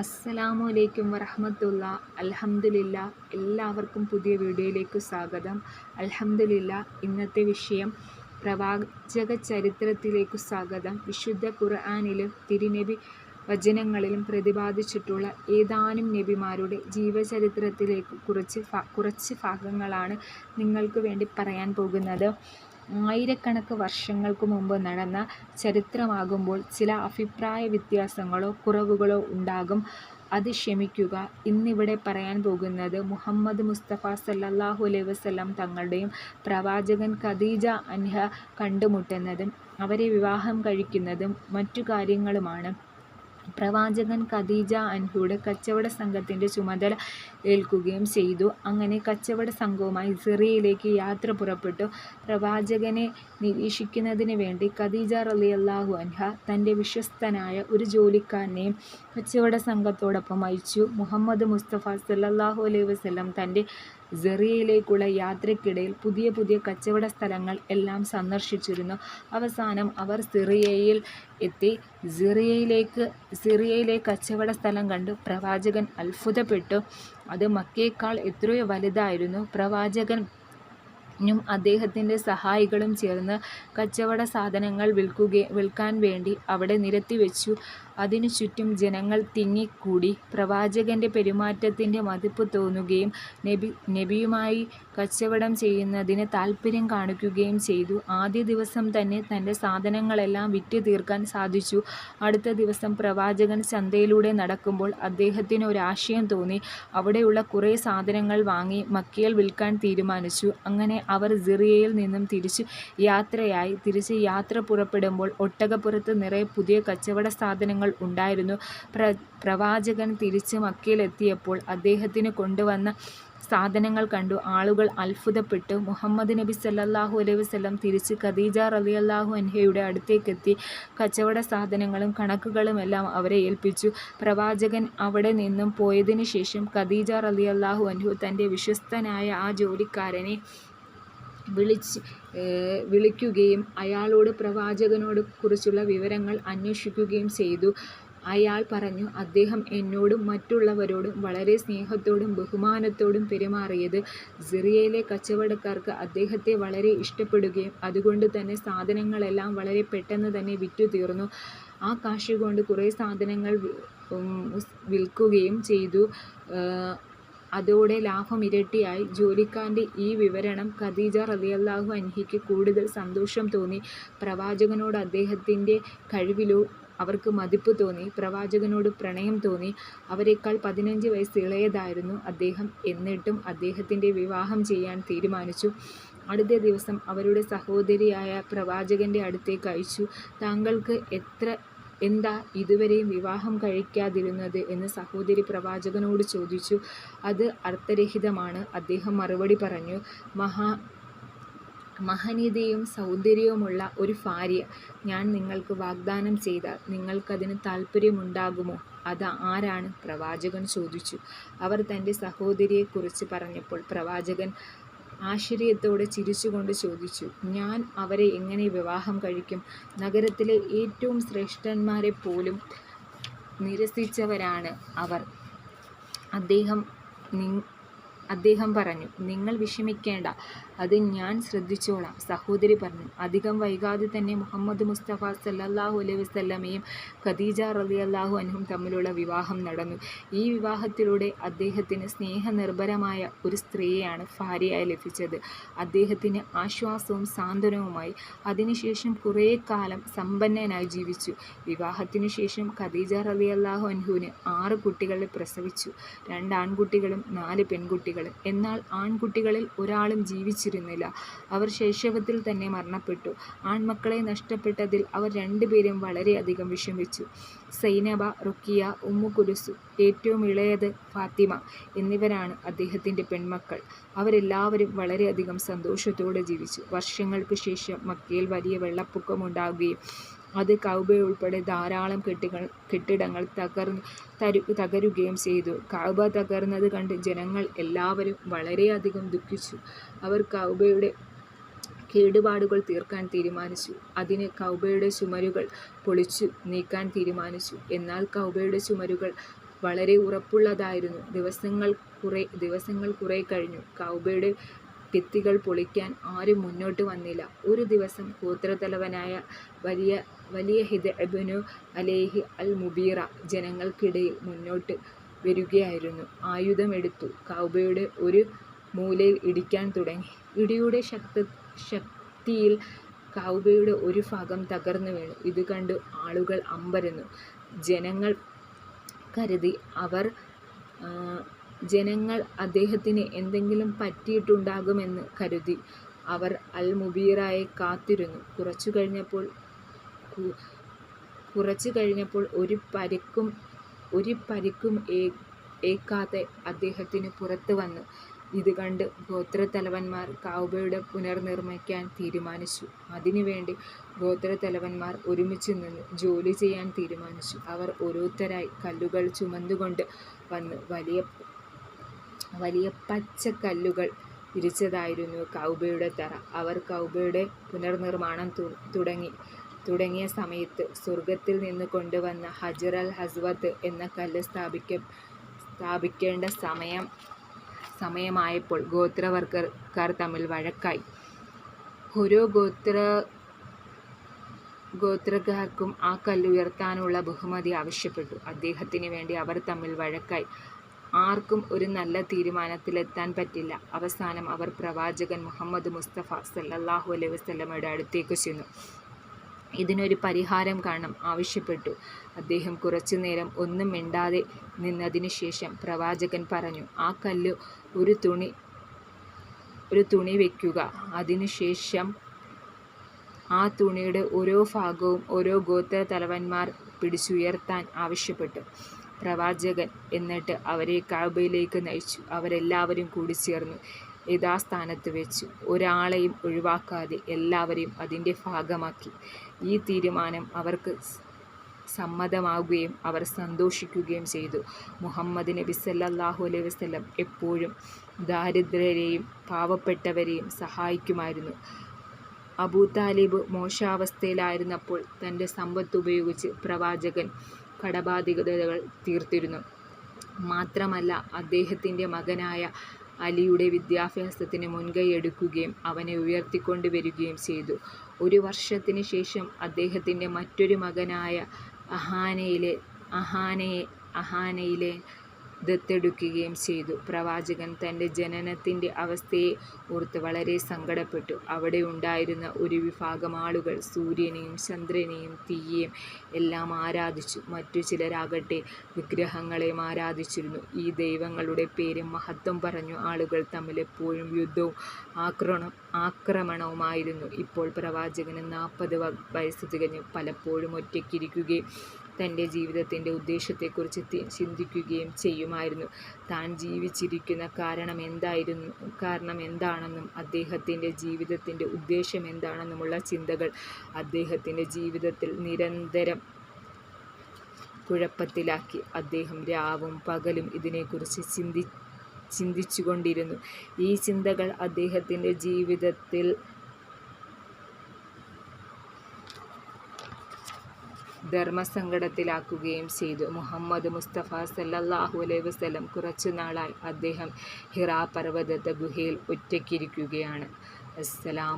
അസ്സലാമു അലൈക്കും വറഹമത്തുള്ള അൽഹംദുലില്ല എല്ലാവർക്കും പുതിയ വീഡിയോയിലേക്ക് സ്വാഗതം. അൽഹംദുലില്ല ഇന്നത്തെ വിഷയം പ്രവാചക ചരിത്രത്തിലേക്ക് സ്വാഗതം. വിശുദ്ധ ഖുർആാനിലും തിരുനബി വചനങ്ങളിലും പ്രതിപാദിച്ചിട്ടുള്ള ഏതാനും നബിമാരുടെ ജീവചരിത്രത്തിലേക്ക് കുറച്ച് കുറച്ച് ഭാഗങ്ങളാണ് നിങ്ങൾക്ക് വേണ്ടി പറയാൻ പോകുന്നത്. ആയിരക്കണക്ക് വർഷങ്ങൾക്ക് മുമ്പ് നടന്ന ചരിത്രമാകുമ്പോൾ ചില അഭിപ്രായ വ്യത്യാസങ്ങളോ കുറവുകളോ ഉണ്ടാകും. അത് ക്ഷമിക്കുക. ഇന്നിവിടെ പറയാൻ പോകുന്നത് മുഹമ്മദ് മുസ്തഫ സല്ലാഹു അലൈഹി വസല്ലം തങ്ങളുടെയും പ്രവാചകൻ ഖദീജ അൻഹ കണ്ടുമുട്ടുന്നതും അവരെ വിവാഹം കഴിക്കുന്നതും മറ്റു കാര്യങ്ങളുമാണ്. പ്രവാചകൻ ഖദീജ അൻഹയുടെ കച്ചവട സംഘത്തിന്റെ ചുമതല ഏൽക്കുകയും ചെയ്തു. അങ്ങനെ കച്ചവട സംഘവുമായി സിറിയയിലേക്ക് യാത്ര പുറപ്പെട്ടു. പ്രവാചകനെ നിരീക്ഷിക്കുന്നതിന് വേണ്ടി ഖദീജ റളിയല്ലാഹു അൻഹ തന്റെ വിശ്വസ്തനായ ഒരു ജോലിക്കാരനെയും കച്ചവട സംഘത്തോടൊപ്പം അയച്ചു. മുഹമ്മദ് മുസ്തഫ സല്ലാഹു അലൈഹി വസ്ലം തന്റെ സിറിയയിലേക്കുള്ള യാത്രയ്ക്കിടയിൽ പുതിയ പുതിയ കച്ചവട സ്ഥലങ്ങൾ എല്ലാം സന്ദർശിച്ചിരുന്നു. അവസാനം അവർ സിറിയയിൽ എത്തി. സിറിയയിലേക്ക് സിറിയയിലെ കച്ചവട സ്ഥലം കണ്ടു. പ്രവാചകൻ അത്ഭുതപ്പെട്ടു. അത് മക്കയേക്കാൾ എത്രയോ വലുതായിരുന്നു. പ്രവാചകൻ ും അദ്ദേഹത്തിന്റെ സഹായികളും ചേർന്ന് കച്ചവട സാധനങ്ങൾ വിൽക്കുക വിൽക്കാൻ വേണ്ടി അവിടെ നിരത്തിവെച്ചു. അതിനു ചുറ്റും ജനങ്ങൾ തിങ്ങിക്കൂടി. പ്രവാചകന്റെ പെരുമാറ്റത്തിന്റെ മതിപ്പ് തോന്നുകയും നബി നബിയുമായി കച്ചവടം ചെയ്യുന്നതിന് താൽപ്പര്യം കാണിക്കുകയും ചെയ്തു. ആദ്യ ദിവസം തന്നെ തന്റെ സാധനങ്ങളെല്ലാം വിറ്റ് തീർക്കാൻ സാധിച്ചു. അടുത്ത ദിവസം പ്രവാചകൻ ചന്തയിലൂടെ നടക്കുമ്പോൾ അദ്ദേഹത്തിന് ഒരാശയം തോന്നി. അവിടെയുള്ള കുറേ സാധനങ്ങൾ വാങ്ങി മക്കിയൽ വിൽക്കാൻ തീരുമാനിച്ചു. അങ്ങനെ അവർ സിറിയയിൽ നിന്നും തിരിച്ചു യാത്രയായി. തിരിച്ച് യാത്ര പുറപ്പെടുമ്പോൾ ഒട്ടകപ്പുറത്ത് നിറയെ പുതിയ കച്ചവട സാധനങ്ങൾ ഉണ്ടായിരുന്നു. പ്ര പ്രവാചകൻ തിരിച്ച് മക്കയിലെത്തിയപ്പോൾ അദ്ദേഹത്തിന് കൊണ്ടുവന്ന സാധനങ്ങൾ കണ്ടു. ആളുകൾ അത്ഭുതപ്പെട്ടു. മുഹമ്മദ് നബി സല്ലാഹു അലൈഹി വസ്ലം തിരിച്ച് ഖദീജ റളിയല്ലാഹു അൻഹയുടെ അടുത്തേക്കെത്തി. കച്ചവട സാധനങ്ങളും കണക്കുകളുമെല്ലാം അവരെ ഏൽപ്പിച്ചു. പ്രവാചകൻ അവിടെ നിന്നും പോയതിനു ശേഷം ഖദീജ റളിയല്ലാഹു അൻഹു തന്റെ വിശ്വസ്തനായ ആ ജോലിക്കാരനെ വിളിച്ച് വിളിക്കുകയും അയാളോട് പ്രവാചകനോട് കുറിച്ചുള്ള വിവരങ്ങൾ അന്വേഷിക്കുകയും ചെയ്തു. അയാൾ പറഞ്ഞു അദ്ദേഹം എന്നോടും മറ്റുള്ളവരോടും വളരെ സ്നേഹത്തോടും ബഹുമാനത്തോടും പെരുമാറിയത് സിറിയയിലെ കച്ചവടക്കാർക്ക് അദ്ദേഹത്തെ വളരെ ഇഷ്ടപ്പെടുകയും അതുകൊണ്ട് തന്നെ സാധനങ്ങളെല്ലാം വളരെ പെട്ടെന്ന് തന്നെ വിറ്റു തീർന്നു. ആ കാശ് കൊണ്ട് കുറേ സാധനങ്ങൾ വിൽക്കുകയും ചെയ്തു. അതോടെ ലാഭം ഇരട്ടിയായി. ജോലിക്കാരന്റെ ഈ വിവരണം ഖദീജ റളിയല്ലാഹു അൻഹിക്ക് കൂടുതൽ സന്തോഷം തോന്നി. പ്രവാചകനോട് അദ്ദേഹത്തിന്റെ കഴിവിലോ അവർക്ക് മതിപ്പ് തോന്നി. പ്രവാചകനോട് പ്രണയം തോന്നി. അവരെക്കാൾ പതിനഞ്ച് വയസ്സ് ഇളയതായിരുന്നു അദ്ദേഹം. എന്നിട്ടും അദ്ദേഹത്തിന്റെ വിവാഹം ചെയ്യാൻ തീരുമാനിച്ചു. അടുത്ത ദിവസം അവരുടെ സഹോദരിയായ പ്രവാചകന്റെ അടുത്തേക്ക് അയച്ചു. താങ്കൾക്ക് എത്ര എന്താ ഇതുവരെയും വിവാഹം കഴിക്കാതിരുന്നത് എന്ന് സഹോദരി പ്രവാചകനോട് ചോദിച്ചു. അത് അർത്ഥരഹിതമാണ്. അദ്ദേഹം മറുപടി പറഞ്ഞു മഹാ മഹനീതയും സൗന്ദര്യവുമുള്ള ഒരു ഭാര്യ ഞാൻ നിങ്ങൾക്ക് വാഗ്ദാനം ചെയ്താൽ നിങ്ങൾക്കതിന് താല്പര്യമുണ്ടാകുമോ അത് ആരാണ്? പ്രവാചകൻ ചോദിച്ചു. അവർ തന്റെ സഹോദരിയെക്കുറിച്ച് പറഞ്ഞപ്പോൾ പ്രവാചകൻ ആശ്ചര്യത്തോടെ ചിരിച്ചുകൊണ്ട് ചോദിച്ചു ഞാൻ അവരെ എങ്ങനെ വിവാഹം കഴിക്കും? നഗരത്തിലെ ഏറ്റവും ശ്രേഷ്ഠന്മാരെ പോലും നിരസിച്ചവരാണ് അവർ. അദ്ദേഹം അദ്ദേഹം പറഞ്ഞു നിങ്ങൾ വിഷമിക്കേണ്ട. അത് ഞാൻ ശ്രദ്ധിച്ചോളാം. സഹോദരി പറഞ്ഞു അധികം വൈകാതെ തന്നെ മുഹമ്മദ് മുസ്തഫ സല്ലാഹു അലൈഹി വസല്ലമയും ഖദീജ റളിയല്ലാഹു അൻഹും തമ്മിലുള്ള വിവാഹം നടന്നു. ഈ വിവാഹത്തിലൂടെ അദ്ദേഹത്തിന് സ്നേഹനിർഭരമായ ഒരു സ്ത്രീയെയാണ് ഭാര്യയായി ലഭിച്ചത്. അദ്ദേഹത്തിന് ആശ്വാസവും സാന്ത്വനവുമായി. അതിനുശേഷം കുറേ കാലം സമ്പന്നനായി ജീവിച്ചു. വിവാഹത്തിനു ശേഷം ഖദീജ റളിയല്ലാഹു അൻഹുവിന് ആറ് കുട്ടികളെ പ്രസവിച്ചു. രണ്ട് ആൺകുട്ടികളും നാല് പെൺകുട്ടികളും. എന്നാൽ ആൺകുട്ടികളിൽ ഒരാളും ജീവിച്ചിരുന്നില്ല അവർ ശൈശവത്തിൽ തന്നെ മരണപ്പെട്ടു. ആൺമക്കളെ നഷ്ടപ്പെട്ടതിൽ അവർ രണ്ടുപേരും വളരെയധികം വിഷമിച്ചു സൈനബ റുക്കിയ ഉമ്മു കുലുസു ഏറ്റവും ഇളയത് ഫാത്തിമ എന്നിവരാണ് അദ്ദേഹത്തിന്റെ പെൺമക്കൾ. അവരെല്ലാവരും വളരെയധികം സന്തോഷത്തോടെ ജീവിച്ചു. വർഷങ്ങൾക്ക് ശേഷം മക്കയിൽ വലിയ വെള്ളപ്പൊക്കമുണ്ടാകുകയും അത് കൗബ ഉൾപ്പെടെ ധാരാളം കെട്ടികൾ കെട്ടിടങ്ങൾ തകർന്ന് തകരുകയും ചെയ്തു. കൗബ തകർന്നത് കണ്ട് ജനങ്ങൾ എല്ലാവരും വളരെയധികം ദുഃഖിച്ചു. അവർ കൗബയുടെ കേടുപാടുകൾ തീർക്കാൻ തീരുമാനിച്ചു. അതിന് കൗബയുടെ ചുമരുകൾ പൊളിച്ചു നീക്കാൻ തീരുമാനിച്ചു. എന്നാൽ കൗബയുടെ ചുമരുകൾ വളരെ ഉറപ്പുള്ളതായിരുന്നു. ദിവസങ്ങൾ കുറേ ദിവസങ്ങൾ കുറേ കഴിഞ്ഞു. കൗബയുടെ ഭിത്തികൾ പൊളിക്കാൻ ആരും മുന്നോട്ട് വന്നില്ല. ഒരു ദിവസം ഗോത്രത്തലവനായ വലിയ വലിയ ഹിദബിനു അലേഹി അൽ മുബീറ ജനങ്ങൾക്കിടയിൽ മുന്നോട്ട് വരികയായിരുന്നു. ആയുധമെടുത്തു കൗബയുടെ ഒരു മൂലയിൽ ഇടിക്കാൻ തുടങ്ങി. ഇടിയുടെ ശക്ത ശക്തിയിൽ കൗബയുടെ ഒരു ഭാഗം തകർന്നു വീണു. ഇത് കണ്ടു ആളുകൾ അമ്പരന്നു. ജനങ്ങൾ കരുതി അവർ ജനങ്ങൾ അദ്ദേഹത്തിന് എന്തെങ്കിലും പറ്റിയിട്ടുണ്ടാകുമെന്ന് കരുതി. അവർ അൽ കാത്തിരുന്നു. കുറച്ചു കഴിഞ്ഞപ്പോൾ കുറച്ചു കഴിഞ്ഞപ്പോൾ ഒരു പരിക്കും ഒരു പരിക്കും ഏക്കാതെ അദ്ദേഹത്തിന് പുറത്തു വന്നു. ഇത് കണ്ട് ഗോത്രത്തലവന്മാർ കാവുബയുടെ പുനർനിർമ്മിക്കാൻ തീരുമാനിച്ചു. അതിനുവേണ്ടി ഗോത്രത്തലവന്മാർ ഒരുമിച്ച് നിന്ന് ജോലി ചെയ്യാൻ തീരുമാനിച്ചു. അവർ ഓരോരുത്തരായി കല്ലുകൾ ചുമന്നുകൊണ്ട് വന്ന് വലിയ വലിയ പച്ചക്കല്ലുകൾ വിരിച്ചതായിരുന്നു കൗബയുടെ തറ. അവർ കൗബയുടെ പുനർനിർമ്മാണം തുടങ്ങി. തുടങ്ങിയ സമയത്ത് സ്വർഗത്തിൽ നിന്ന് കൊണ്ടുവന്ന ഹജർ അൽ ഹസ്വത്ത് എന്ന കല്ല് സ്ഥാപിക്ക സ്ഥാപിക്കേണ്ട സമയം സമയമായപ്പോൾ ഗോത്രവർഗക്കാർ തമ്മിൽ വഴക്കായി. ഓരോ ഗോത്ര ഗോത്രക്കാർക്കും ആ കല്ലുയർത്താനുള്ള ബഹുമതി ആവശ്യപ്പെട്ടു. അദ്ദേഹത്തിന് വേണ്ടി അവർ തമ്മിൽ വഴക്കായി. ആർക്കും ഒരു നല്ല തീരുമാനത്തിലെത്താൻ പറ്റില്ല. അവസാനം അവർ പ്രവാചകൻ മുഹമ്മദ് മുസ്തഫ സല്ലാഹു അലൈഹി വസ്ലമയുടെ അടുത്തേക്ക് ചെന്നു. ഇതിനൊരു പരിഹാരം കാണണം ആവശ്യപ്പെട്ടു. അദ്ദേഹം കുറച്ചു നേരം ഒന്നും മിണ്ടാതെ നിന്നതിന് ശേഷം പ്രവാചകൻ പറഞ്ഞു ആ കല്ല് ഒരു തുണി ഒരു തുണി വയ്ക്കുക അതിനുശേഷം ആ തുണിയുടെ ഓരോ ഭാഗവും ഓരോ ഗോത്ര തലവന്മാർ പിടിച്ചുയർത്താൻ ആവശ്യപ്പെട്ടു. പ്രവാചകൻ എന്നിട്ട് അവരെ കാബയിലേക്ക് നയിച്ചു. അവരെല്ലാവരും കൂടി ചേർന്നു യഥാസ്ഥാനത്ത് വെച്ചു. ഒരാളെയും ഒഴിവാക്കാതെ എല്ലാവരെയും അതിന്റെ ഭാഗമാക്കി. ഈ തീരുമാനം അവർക്ക് സമ്മതമാകുകയും അവർ സന്തോഷിക്കുകയും ചെയ്തു. മുഹമ്മദ് നബി സല്ലാഹു അലൈഹി വസ്ലം എപ്പോഴും ദാരിദ്ര്യരെയും പാവപ്പെട്ടവരെയും സഹായിക്കുമായിരുന്നു. അബൂ താലിബ് മോശാവസ്ഥയിലായിരുന്നപ്പോൾ തന്റെ സമ്പത്ത് ഉപയോഗിച്ച് പ്രവാചകൻ കടബാധികതകൾ തീർത്തിരുന്നു. മാത്രമല്ല അദ്ദേഹത്തിന്റെ മകനായ അലിയുടെ വിദ്യാഭ്യാസത്തിന് മുൻകൈയെടുക്കുകയും അവനെ ഉയർത്തിക്കൊണ്ടുവരികയും ചെയ്തു. ഒരു വർഷത്തിന് ശേഷം അദ്ദേഹത്തിന്റെ മറ്റൊരു മകനായ അഹാനയിലെ അഹാനയെ അഹാനയിലെ ദത്തെടുക്കുകയും ചെയ്തു. പ്രവാചകൻ തന്റെ ജനനത്തിന്റെ അവസ്ഥയെ ഓർത്ത് വളരെ സങ്കടപ്പെട്ടു. അവിടെ ഉണ്ടായിരുന്ന ഒരു വിഭാഗം ആളുകൾ സൂര്യനെയും ചന്ദ്രനെയും തീയെയും എല്ലാം ആരാധിച്ചു. മറ്റു ചിലരാകട്ടെ വിഗ്രഹങ്ങളെയും ആരാധിച്ചിരുന്നു. ഈ ദൈവങ്ങളുടെ പേര് മഹത്വം പറഞ്ഞു. ആളുകൾ തമ്മിൽ എപ്പോഴും യുദ്ധവും ആക്രമണം ആക്രമണവുമായിരുന്നു. ഇപ്പോൾ പ്രവാചകന് നാൽപ്പത് വയസ്സ് തികഞ്ഞ്. പലപ്പോഴും ഒറ്റയ്ക്കിരിക്കുകയും തന്റെ ജീവിതത്തിന്റെ ഉദ്ദേശത്തെക്കുറിച്ച് ചിന്തിക്കുകയും ചെയ്യുമായിരുന്നു. താൻ ജീവിച്ചിരിക്കുന്ന കാരണം എന്തായിരുന്നു കാരണം എന്താണെന്നും അദ്ദേഹത്തിന്റെ ജീവിതത്തിന്റെ ഉദ്ദേശം എന്താണെന്നുമുള്ള ചിന്തകൾ അദ്ദേഹത്തിന്റെ ജീവിതത്തിൽ നിരന്തരം കുഴപ്പത്തിലാക്കി. അദ്ദേഹം രാവും പകലും ഇതിനെക്കുറിച്ച് ചിന്തി ചിന്തിച്ചുകൊണ്ടിരുന്നു. ഈ ചിന്തകൾ അദ്ദേഹത്തിന്റെ ജീവിതത്തിൽ ധർമ്മസങ്കടത്തിലാക്കുകയും ചെയ്തു. മുഹമ്മദ് മുസ്തഫ സല്ലല്ലാഹു അലൈഹി വസല്ലം കുറച്ചു നാളായി അദ്ദേഹം ഹിറാ പർവതത്തെ ഗുഹയിൽ ഒറ്റയ്ക്കിരിക്കുകയാണ്. അസ്സലാം